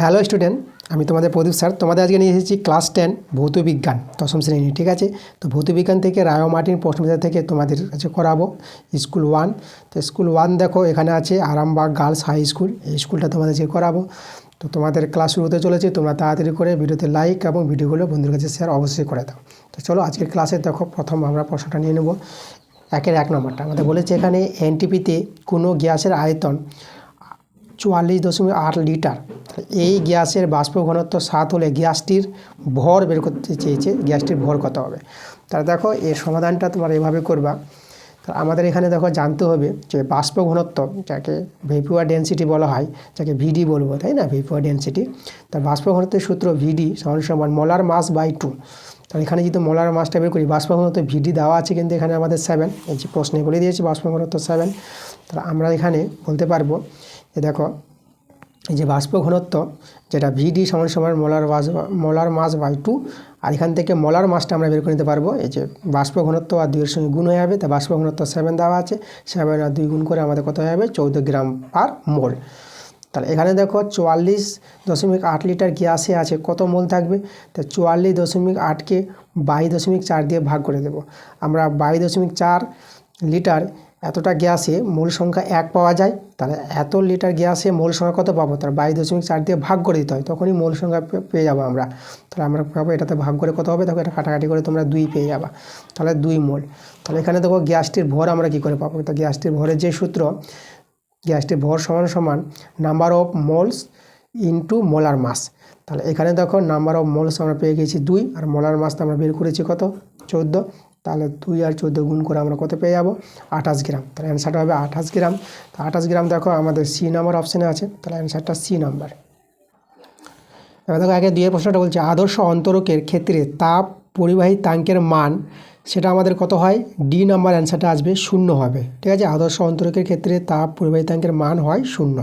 Hello student, আমি তোমাদের প্রদীপ sir. তোমাদের আজকে নিয়ে এসেছি ক্লাস টেন ভৌতবিজ্ঞান দশম শ্রেণি, ঠিক আছে? তো ভৌতবিজ্ঞান থেকে রায় মার্টিন প্রশ্নবিদ্যা থেকে তোমাদের কাছে করাবো, স্কুল ওয়ান। তো স্কুল ওয়ান দেখো, এখানে আছে আরামবাগ গার্লস হাই স্কুল, এই স্কুলটা তোমাদেরকে করাবো। তো তোমাদের ক্লাস শুরু হতে চলেছে, তোমরা তাড়াতাড়ি করে ভিডিওতে লাইক এবং ভিডিওগুলো বন্ধুর কাছে শেয়ার অবশ্যই করে দাও। তো চলো, আজকের ক্লাসে দেখো, প্রথম আমরা প্রশ্নটা নিয়ে নেব। একের এক নম্বরটা, আমাদের বলেছে এখানে এনটিপিতে কোনো গ্যাসের আয়তন চুয়াল্লিশ দশমিক আট লিটার। এই গ্যাসের বাষ্প ঘনত্ব সাত হলে গ্যাসটির ভর বের করতে চেয়েছে, গ্যাসটির ভর কত হবে? তাহলে দেখো, এর সমাধানটা তোমার এভাবে করবা। আমাদের এখানে দেখো, জানতে হবে যে বাষ্প ঘনত্ব, যাকে ভেপুয়ার ডেন্সিটি বলা হয়, যাকে ভিডি বলব, তাই না? ভেপুয়ার ডেন্সিটি তার বাষ্প ঘনত্বের সূত্র ভিডি সমান সমান মলার মাস বাই টু তাহলে এখানে যদি মলার মাসটা বের করি, বাষ্প ঘনত্ব ভিডি দেওয়া আছে কিন্তু এখানে আমাদের সেভেন এই যে প্রশ্নে বলে দিয়েছি বাষ্প ঘনত্ব সেভেন তাহলে আমরা এখানে বলতে পারব দেখো, এই যে বাষ্প ঘনত্ব, যেটা ভিডি সমান সমান molar mass molar mass by two আর এখান থেকে মোলার মাসটা আমরা বের করে নিতে পারব। এই যে বাষ্প ঘনত্ব আর দুইয়ের সঙ্গে গুণ হয়ে যাবে, তা বাষ্প ঘনত্ব সেভেন দেওয়া আছে সেভেন আর দুই গুণ করে আমাদের কত হয়ে যাবে? চৌদ্দ গ্রাম পার মোল। তাহলে এখানে দেখো চুয়াল্লিশ দশমিক আট লিটার গ্যাসে আছে, কত মোল থাকবে? তা চুয়াল্লিশ দশমিক আটকে বাইশ দশমিক চার দিয়ে ভাগ করে দেব। আমরা বাইশ দশমিক চার লিটার এতটা গ্যাসে মোল সংখ্যা এক পাওয়া যায়, তাহলে এত লিটার গ্যাসে মোল সংখ্যা কত পাবো? তার বাইশ দশমিক চার দিয়ে ভাগ করে দিতে হয়, তখনই মোল সংখ্যা পেয়ে যাব আমরা। তাহলে আমরা পাবো? এটাতে ভাগ করে কত হবে? তখন এটা কাটাকাটি করে তোমরা দুই পেয়ে যাবা। তাহলে দুই মোল। তাহলে এখানে দেখো গ্যাসটির ভর আমরা কী করে পাবো? তো গ্যাসটির ভরের যে সূত্র, গ্যাসটির ভর সমান সমান number of moles into molar mass তাহলে এখানে দেখো নাম্বার অফ মোলস আমরা পেয়ে গেছি দুই, আর মোলার মাসটা আমরা বের করেছি কত? চোদ্দ। তাহলে দুই আর চোদ্দ গুণ করে আমরা কত পেয়ে যাব? আঠাশ গ্রাম। তাহলে অ্যান্সারটা হবে আঠাশ গ্রাম। তো আঠাশ গ্রাম দেখো আমাদের সি নাম্বার অপশানে আছে। তাহলে অ্যান্সারটা সি নাম্বার এবার দেখো আগে দুইয়ের প্রশ্নটা বলছে, আদর্শ অন্তরকের ক্ষেত্রে তাপ পরিবাহী তাঙ্কের মান সেটা আমাদের কত হয়? ডি নাম্বার অ্যান্সারটা আসবে শূন্য হবে। ঠিক আছে? আদর্শ অন্তরকের ক্ষেত্রে তাপ পরিবাহী তাঙ্কের মান হয় শূন্য।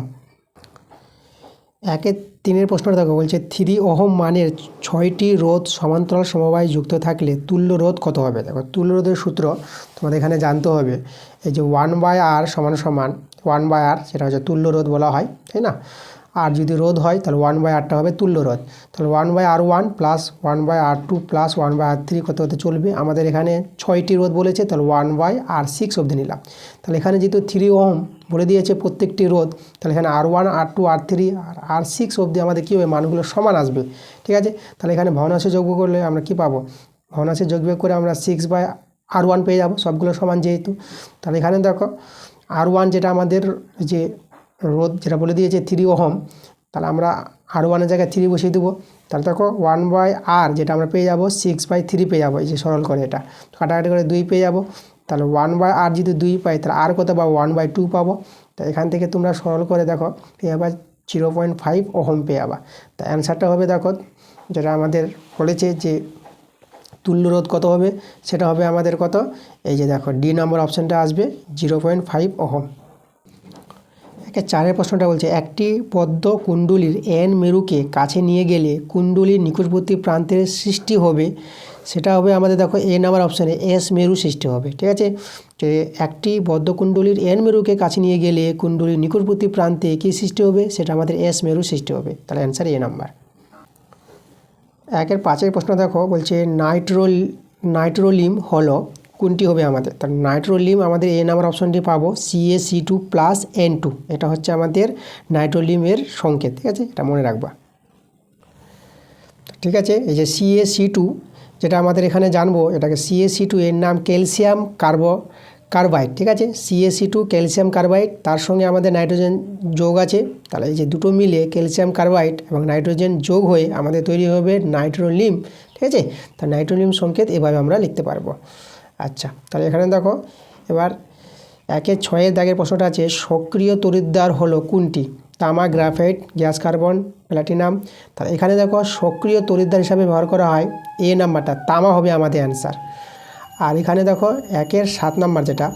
একে তিনের প্রশ্নটা দেখো, বলছে, থ্রি ওহম মানের ছয়টি রোধ সমান্তরাল সমবায় যুক্ত থাকলে তুল্য রোধ কত হবে? দেখো, তুল্য রোধের সূত্র তোমাদের এখানে জানতে হবে। এই যে ওয়ান বাই আর সমান সমান ওয়ান বাই আর সেটা হচ্ছে তুল্য রোধ বলা হয়, তাই না? আর যদি রোধ হয়, তাহলে ওয়ান বাই আরটা হবে তুল্য রোধ। তাহলে one by R one plus one by R two plus one by R three কত হতে চলবে? আমাদের এখানে ছয়টি রোধ বলেছে, তাহলে ওয়ান বাই আর সিক্স অবধি নিলাম। তাহলে এখানে যেহেতু থ্রি ওহম বলে দিয়েছে প্রত্যেকটি রোধ, তাহলে এখানে R one R two R three আর আর সিক্স অবধি আমাদের কী হবে? মানগুলো সমান আসবে। ঠিক আছে? তাহলে এখানে ভগ্নাংশে যোগ করলে আমরা কী পাবো? ভগ্নাংশে যোগ করে আমরা সিক্স বাই আর ওয়ান পেয়ে যাব, সবগুলো সমান যেহেতু। তাহলে এখানে দেখো আর ওয়ান যেটা আমাদের যে রোধ যেটা বলে দিয়েছে থ্রি ওহম, তাহলে আমরা আর ওয়ানের জায়গায় থ্রি বসিয়ে দেবো। তাহলে দেখো ওয়ান বাই আর যেটা আমরা পেয়ে যাব সিক্স বাই থ্রি পেয়ে যাব, এই যে সরল করে এটা। কাটাকাটি করে দুই পেয়ে যাব, তাহলে ওয়ান বাই আর যদি দুই পাই, তাহলে আর কত পাবো? ওয়ান বাই টু পাবো। তো এখান থেকে তোমরা সরল করে দেখো, পেয়ে যাবা জিরো পয়েন্ট ফাইভ ওহম পেয়ে যাবা। তা অ্যান্সারটা হবে দেখো, যেটা আমাদের বলেছে যে তুল্য রোধ কত হবে? সেটা হবে আমাদের কত? এই যে দেখো ডি নম্বর অপশানটা আসবে জিরো পয়েন্ট ফাইভ ওহম। চারের প্রশ্নটা বলছে, একটি পদ্ম কুণ্ডলীর এন মেরুকে কাছে নিয়ে গেলে কুণ্ডলীর নিকটবর্তী প্রান্তের সৃষ্টি হবে। সেটা হবে আমাদের দেখো এ নাম্বার অপশানে, এস মেরু সৃষ্টি হবে। ঠিক আছে? যে একটি বদ্ধকুণ্ডলীর এন মেরুকে কাছে নিয়ে গেলে কুণ্ডলীর নিকটবর্তী প্রান্তে কী সৃষ্টি হবে? সেটা আমাদের এস মেরু সৃষ্টি হবে। তাহলে অ্যান্সার এ নাম্বার। একের পাঁচের প্রশ্ন দেখো, বলছে নাইট্রোল, নাইট্রোলিম হলো কোনটি হবে আমাদের? তার নাইট্রোলিম আমাদের এ নাম্বার অপশনটি পাবো CA C two plus N two এটা হচ্ছে আমাদের নাইট্রোলিমের সংকেত, ঠিক আছে? এটা মনে রাখবা। ঠিক আছে? এই যে সিএ সি টু যেটা আমাদের এখানে জানব, এটাকে সিএ সি টু এর নাম ক্যালসিয়াম কার্বো, কার্বাইড, ঠিক আছে? সিএসি টু ক্যালসিয়াম কার্বাইড, তার সঙ্গে আমাদের নাইট্রোজেন যোগ আছে। তাহলে এই যে দুটো মিলে ক্যালসিয়াম কার্বাইড এবং নাইট্রোজেন যোগ হয়ে আমাদের তৈরি হবে নাইট্রোলিম, ঠিক আছে? তা নাইট্রোলিম সংকেত এভাবে আমরা লিখতে পারব। আচ্ছা তাহলে এখানে দেখো, এবার একের ছয়ের দাগের প্রশ্নটা আছে, সক্রিয় তরিদ্দার হলো কোনটি? তামা, গ্রাফাইট, গ্যাস, কার্বন প্ল্যাটিনাম তাহলে এখানে দেখো, সক্রিয় তরিদ্দার হিসাবে ব্যবহার করা হয় এ নাম্বারটা, তামা হবে আমাদের অ্যান্সার আর এখানে দেখো, একের সাত নাম্বার যেটা,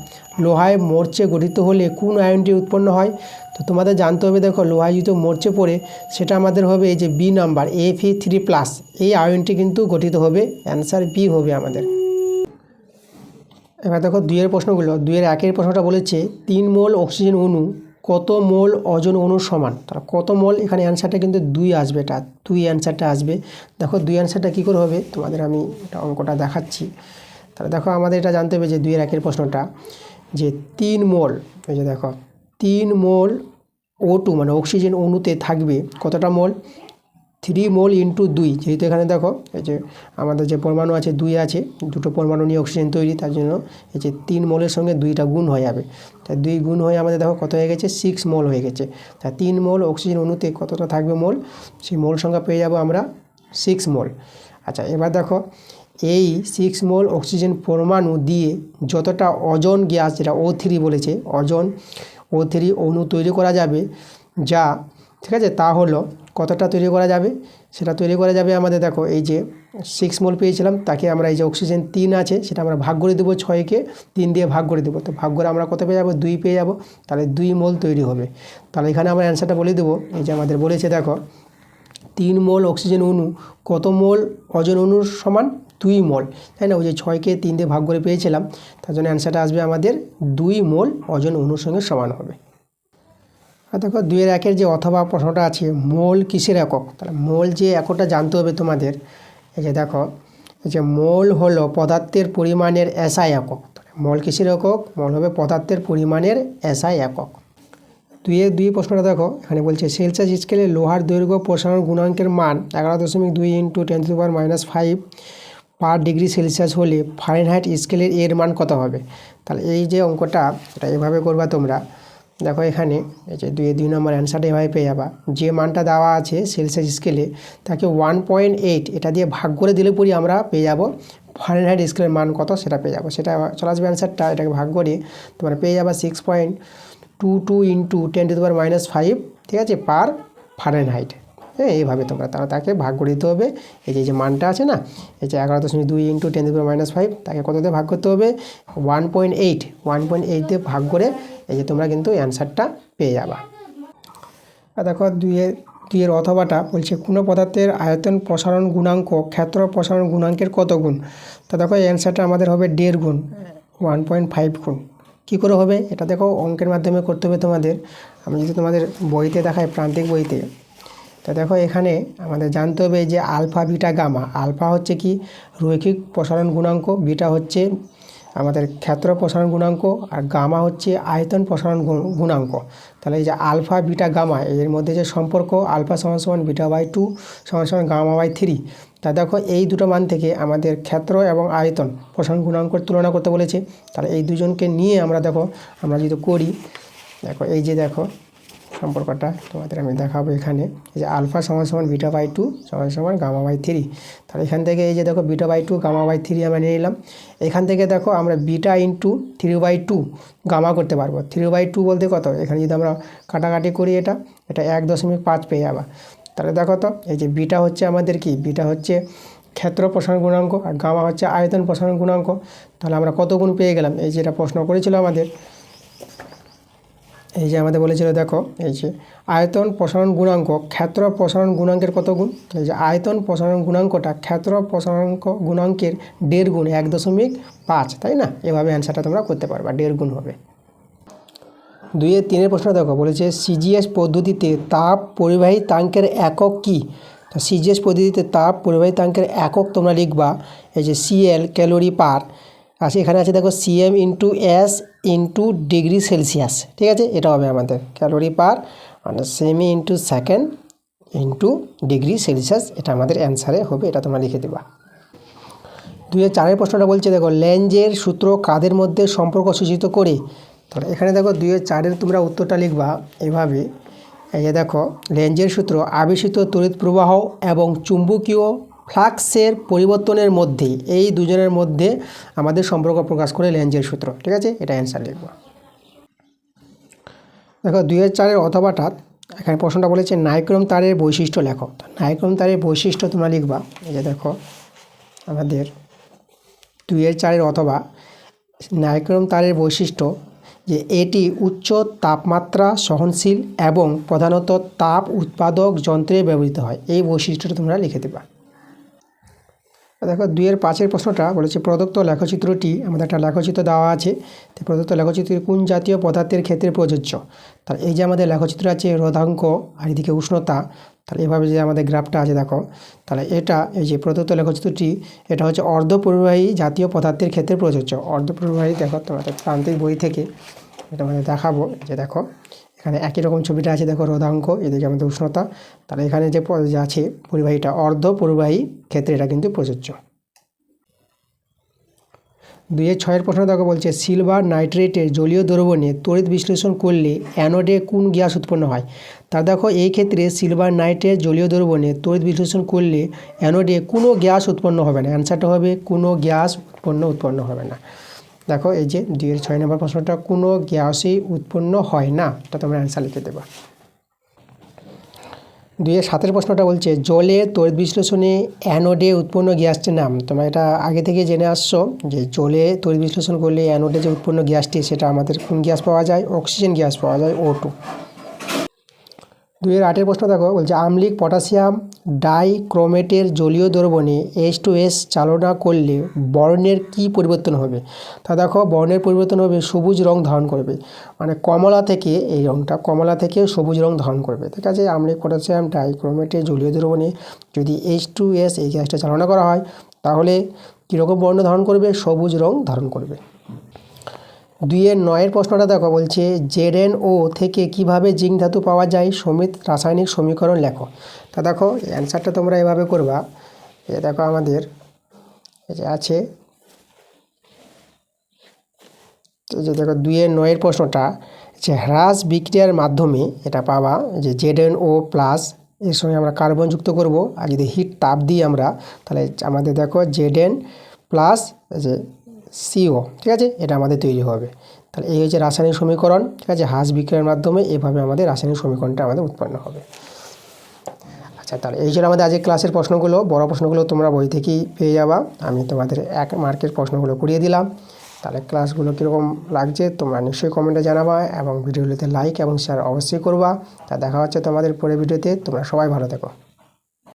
লোহায় মোর্চে গঠিত হলে কোন আয়নটি উৎপন্ন হয়? তো তোমাদের জানতে হবে, দেখো, লোহায় যদি মোর্চে পড়ে, সেটা আমাদের হবে এই যে B number F three plus এই আয়নটি কিন্তু গঠিত হবে অ্যান্সার বি হবে আমাদের। এবার দেখো দুইয়ের প্রশ্নগুলো, দুইয়ের একের প্রশ্নটা বলেছে, তিন মোল অক্সিজেন অণু কত মোল ওজন অণুর সমান? তাহলে কত মোল? এখানে অ্যান্সারটা কিন্তু দুই আসবে, এটা দুই অ্যান্সারটা আসবে। দেখো দুই অ্যান্সারটা কী করে হবে? তোমাদের আমি এটা অঙ্কটা দেখাচ্ছি। তাহলে দেখো আমাদের এটা জানতে হবে যে দুইয়ের একের প্রশ্নটা, যে তিন মোল, এই যে দেখো, তিন মোল ও টু মানে অক্সিজেন অণুতে থাকবে কতটা মোল? থ্রি মোল ইন্টু দুই। যেহেতু এখানে দেখো, এই যে আমাদের যে পরমাণু আছে, দুই আছে, দুটো পরমাণু নিয়ে অক্সিজেন তৈরি, তার জন্য এই যে তিন মোলের সঙ্গে দুইটা গুণ হয়ে যাবে। তাই দুই গুণ হয়ে আমাদের দেখো কত হয়ে গেছে? সিক্স মোল হয়ে গেছে। তা তিন মোল অক্সিজেন অণুতে কতটা থাকবে মোল সেই মোল সংখ্যা পেয়ে যাব আমরা সিক্স মোল আচ্ছা এবার দেখো, এই সিক্স মোল অক্সিজেন পরমাণু দিয়ে যতটা অজন গ্যাস, যেটা ও থ্রি বলেছে, অজন ও থ্রি অণু তৈরি করা যাবে, যা, ঠিক আছে? তা হলো কতটা তৈরি করা যাবে? সেটা তৈরি করা যাবে আমাদের দেখো, এই যে সিক্স মোল পেয়েছিলাম, তাকে আমরা এই যে অক্সিজেন তিন আছে, সেটা আমরা ভাগ করে দেবো ছয়কে, তিন দিয়ে ভাগ করে দেবো। তো ভাগ করে আমরা কত পেয়ে যাব? দুই পেয়ে যাব। তাহলে দুই মোল তৈরি হবে। তাহলে এখানে আমরা অ্যান্সারটা বলে দেবো। এই যে আমাদের বলেছে দেখো, তিন মোল অক্সিজেন অণু, কত মোল অজন অণুর সমান? দুই মোল তাই না? ওই যে ছয়কে তিন দিয়ে ভাগ করে পেয়েছিলাম, তার জন্য অ্যান্সারটা আসবে আমাদের দুই মোল অজন অণুর সঙ্গে সমান হবে। দেখো দুইয়ের একের যে অথবা প্রশ্নটা আছে, মোল কিসের একক? তাহলে মোল যে এককটা জানতে হবে তোমাদের, এই যে দেখো, এই যে মোল হলো পদার্থের পরিমাণের এসআই একক। মোল কিসের একক? মোল হবে পদার্থের পরিমাণের এসআই একক। দুইয়ে দুই প্রশ্নটা দেখো, এখানে বলছে, সেলসিয়াস স্কেলে লোহার দৈর্ঘ্য প্রসারণ গুণাঙ্কের মান এগারো দশমিক দুই into ten to power minus five per degree Celsius হলে ফারেনহাইট স্কেলের এর মান কত হবে? তাহলে এই যে অঙ্কটা, এটা এভাবে করবা তোমরা। দেখো এখানে, এই যে দুই দুই নম্বর অ্যান্সারটা এভাবে পেয়ে যাবা। যে মানটা দেওয়া আছে সেলসিয়াস স্কেলে তাকে ওয়ান পয়েন্ট এইট এটা দিয়ে ভাগ করে দিলে পরই আমরা পেয়ে যাব ফারেনহাইট স্কেলের মান কত সেটা পেয়ে যাব। সেটা চলে আসবে অ্যান্সারটা এটাকে ভাগ করে তোমার পেয়ে যাবা six point two two into ten to power minus five ঠিক আছে পার ফারেনহাইট হ্যাঁ এইভাবে তোমরা তারা তাকে ভাগ করে দিতে হবে। এই যে যে মানটা আছে না, এই যে এগারো দশমিক দুই into ten to minus five, তাকে কত দিয়ে ভাগ করতে হবে? One point eight, one point eight দিয়ে ভাগ করে এই যে তোমরা কিন্তু অ্যান্সারটা পেয়ে যাবা। আর দেখো দুইয়ের দুইয়ের অথবাটা বলছে, কোনো পদার্থের আয়তন প্রসারণ গুণাঙ্ক ক্ষেত্র প্রসারণ গুণাঙ্কের কত গুণ? তা দেখো অ্যান্সারটা আমাদের হবে দেড় গুণ, ওয়ান পয়েন্ট ফাইভ গুণ। কী করে হবে? এটা দেখো, অঙ্কের মাধ্যমে করতে হবে তোমাদের। আমি যদি তোমাদের বইতে দেখাই, প্রান্তিক বইতে তা দেখো এখানে আমাদের জানতে হবে যে আলফা, বিটা, গামা। আলফা হচ্ছে কি? রৈখিক প্রসারণ গুণাঙ্ক, বিটা হচ্ছে আমাদের ক্ষেত্র প্রসারণ গুণাঙ্ক, আর গামা হচ্ছে আয়তন প্রসারণ গুণাঙ্ক। তাহলে এই যে আলফা, বিটা, গামা, এর মধ্যে যে সম্পর্ক, আলফা সমান সমান বিটা বাই টু সমান সমান গামা বাই থ্রি, তা দেখো এই দুটো মান থেকে আমাদের ক্ষেত্র এবং আয়তন প্রসারণ গুণাঙ্কর তুলনা করতে বলেছে। তাহলে এই দুজনকে নিয়ে আমরা দেখো, আমরা যদি করি, দেখো এই যে দেখো সম্পর্কটা তোমাদের আমি দেখাবো এখানে। এই যে আলফা সমান সমান বিটা বাই টু সমান সমান গামা বাই থ্রি। তাহলে এখান থেকে এই যে দেখো beta by two, gamma by three আমরা নিয়ে নিলাম। এখান থেকে দেখো আমরা beta into three by two gamma করতে পারব। থ্রি বাই টু বলতে কত? এখানে যদি আমরা কাটাকাটি করি এটা এটা এক দশমিক পাঁচ পেয়ে যাবা। তাহলে দেখো তো, এই যে বিটা হচ্ছে আমাদের কি? বিটা হচ্ছে ক্ষেত্র প্রসারণ গুণাঙ্ক আর গামা হচ্ছে আয়তন প্রসারণ গুণাঙ্ক। তাহলে আমরা কত গুণ পেয়ে গেলাম? এই যেটা প্রশ্ন করেছিল আমাদের। এই যে আমাদের বলেছিল, দেখো, এই যে আয়তন প্রসারণ গুণাঙ্ক, ক্ষেত্র প্রসারণ গুণাঙ্কের কত গুণ? এই যে আয়তন প্রসারণ গুণাঙ্কটা ক্ষেত্র প্রসারণাঙ্ক গুণাঙ্কের দেড় গুণ, এক দশমিক পাঁচ, তাই না? এভাবে অ্যান্সারটা তোমরা করতে পারবা, দেড় গুণ হবে। দুইয়ের তিনের প্রশ্ন দেখো, বলেছে সিজিএস পদ্ধতিতে তাপ পরিবাহী তাঙ্কের একক কী? তো সিজিএস পদ্ধতিতে তাপ পরিবাহী তাঙ্কের একক তোমরা লিখবা, এই যে সিএল ক্যালোরি পার আছে এখানে আছে দেখো CM into S into degree Celsius ঠিক আছে? এটা হবে আমাদের ক্যালোরি পার মানে semi into second into degree Celsius এটা আমাদের অ্যান্সারে হবে, এটা তোমরা লিখে দেবা। দুইয়ের চারের প্রশ্নটা বলছে দেখো লেঞ্জের সূত্র কাদের মধ্যে সম্পর্ক সূচিত করে? তাহলে এখানে দেখো দুইয়ের চারের তোমরা উত্তরটা লিখবা এভাবে, এই যে দেখো লেঞ্জের সূত্র আবেশিত তড়িৎ প্রবাহ এবং চুম্বকীয় ফ্লাক্সের পরিবর্তনের মধ্যে এই দুজনের মধ্যে আমাদের সম্পর্ক প্রকাশ করে লেঞ্জের সূত্র। ঠিক আছে? এটা অ্যান্সার লিখব দেখো দুইয়ের চারের অথবাটা এখানে প্রশ্নটা বলেছে, নাইক্রোম তারের বৈশিষ্ট্য লেখো। তো নাইক্রোম তারের বৈশিষ্ট্য তোমরা লিখবা। এই যে দেখো, আমাদের দুইয়ের চারের অথবা নাইক্রোম তারের বৈশিষ্ট্য যে এটি উচ্চ তাপমাত্রা সহনশীল এবং প্রধানত তাপ উৎপাদক যন্ত্রে ব্যবহৃত হয়। এই বৈশিষ্ট্যটা তোমরা লিখে দেবা। দেখো দুইয়ের পাঁচের প্রশ্নটা বলেছে, প্রদত্ত লেখচিত্রটি, আমাদের একটা লেখচিত্র দেওয়া আছে, তো প্রদত্ত লেখচিত্রটি কোন জাতীয় পদার্থের ক্ষেত্রে প্রযোজ্য? তাহলে এই যে আমাদের লেখচিত্র আছে, রোধাঙ্ক আর এদিকে উষ্ণতা, তাহলে এভাবে যে আমাদের গ্রাফটা আছে দেখো, তাহলে এটা, এই যে প্রদত্ত লেখচিত্রটি, এটা হচ্ছে অর্ধপরিবাহী জাতীয় পদার্থের ক্ষেত্রে প্রযোজ্য। অর্ধপরিবাহী, দেখো তোমাদের প্রান্তিক বই থেকে এটা আমাদের দেখাবো যে দেখো এখানে একই রকম ছবিটা আছে, দেখো রোধাঙ্ক, এদিকে আমাদের উষ্ণতা। তাহলে এখানে যে আছে, পরিবাহীটা অর্ধ, পরিবাহী ক্ষেত্রে এটা কিন্তু প্রযোজ্য। দুইয়ের ছয়ের প্রশ্ন দেখো বলছে, সিলভার নাইট্রেটের জলীয় দ্রবণে তড়িৎ বিশ্লেষণ করলে অ্যানোডে কোন গ্যাস উৎপন্ন হয়? তা দেখো, এই ক্ষেত্রে সিলভার নাইট্রেট জলীয় দ্রবণে তড়িৎ বিশ্লেষণ করলে অ্যানোডে কোনো গ্যাস উৎপন্ন হবে না। অ্যান্সারটা হবে, কোনো গ্যাস উৎপন্ন উৎপন্ন হবে না। দেখো, এই যে দুই এর ছয় নম্বর প্রশ্নটা, কোনো গ্যাসই উৎপন্ন হয় না। এটা তোমরা অ্যান্সার লিখে দেবা। দুইয়ের সাতের প্রশ্নটা বলছে, জলে তড়িৎ বিশ্লেষণে অ্যানোডে উৎপন্ন গ্যাসটির নাম? তোমরা এটা আগে থেকে জেনে আসছো যে জলে তড়িৎ বিশ্লেষণ করলে অ্যানোডে যে উৎপন্ন গ্যাসটি, সেটা আমাদের কোন গ্যাস পাওয়া যায়? অক্সিজেন গ্যাস পাওয়া যায় ও টু দুইয়ের আটের প্রশ্ন দেখো, বলছে আমলিক পটাশিয়াম, ডাইক্রোমেটের জলীয় দ্রবণে এস টু এস চালনা করলে বর্ণের কি পরিবর্তন হবে? তা দেখো, বর্ণের পরিবর্তন হবে সবুজ রং ধারণ করবে। মানে কমলা থেকে এই রংটা, কমলা থেকে সবুজ রং ধারণ করবে। ঠিক আছে? আমলিক পটাশিয়াম, ডাইক্রোমেটের জলীয় দ্রবণে যদি এইচ টু এস এই গ্যাসটা চালনা করা হয়, তাহলে কীরকম বর্ণ ধারণ করবে? সবুজ রং ধারণ করবে। দুইয়ের নয়ের প্রশ্নটা দেখো, বলছে জেডেন ও থেকে কীভাবে জিঙ্ক ধাতু পাওয়া যায়? সমিত, রাসায়নিক সমীকরণ লেখো। তা দেখো, অ্যান্সারটা তোমরা এভাবে করবা। এ দেখো আমাদের আছে। যে দেখো, দুইয়ের নয়ের প্রশ্নটা, যে হ্রাস বিক্রিয়ার মাধ্যমে এটা পাওয়া যে জেডেন ও প্লাস, এর সঙ্গে আমরা কার্বন যুক্ত করব। আর যদি হিট তাপ দিই আমরা, তাহলে আমাদের দেখো জেডেন প্লাস যে সিও ঠিক আছে? এটা আমাদের তৈরি হবে। তাহলে এই হচ্ছে রাসায়নিক সমীকরণ, ঠিক আছে? হ্রাস বিক্রিয়ার মাধ্যমে এভাবে আমাদের রাসায়নিক সমীকরণটা আমাদের উৎপন্ন হবে। আচ্ছা তাহলে এই ছিল আমাদের আজকের ক্লাসের প্রশ্নগুলো, বড় প্রশ্নগুলো তোমরা বই থেকেই পেয়ে যাবা। আমি তোমাদের এক মার্কের প্রশ্নগুলো করিয়ে দিলাম। তাহলে ক্লাসগুলো কীরকম লাগছে তোমরা নিশ্চয়ই কমেন্টে জানাবা এবং ভিডিওগুলোতে লাইক এবং শেয়ার অবশ্যই করবা। তা দেখা হচ্ছে তোমাদের পরে ভিডিওতে তোমরা সবাই ভালো থেকো।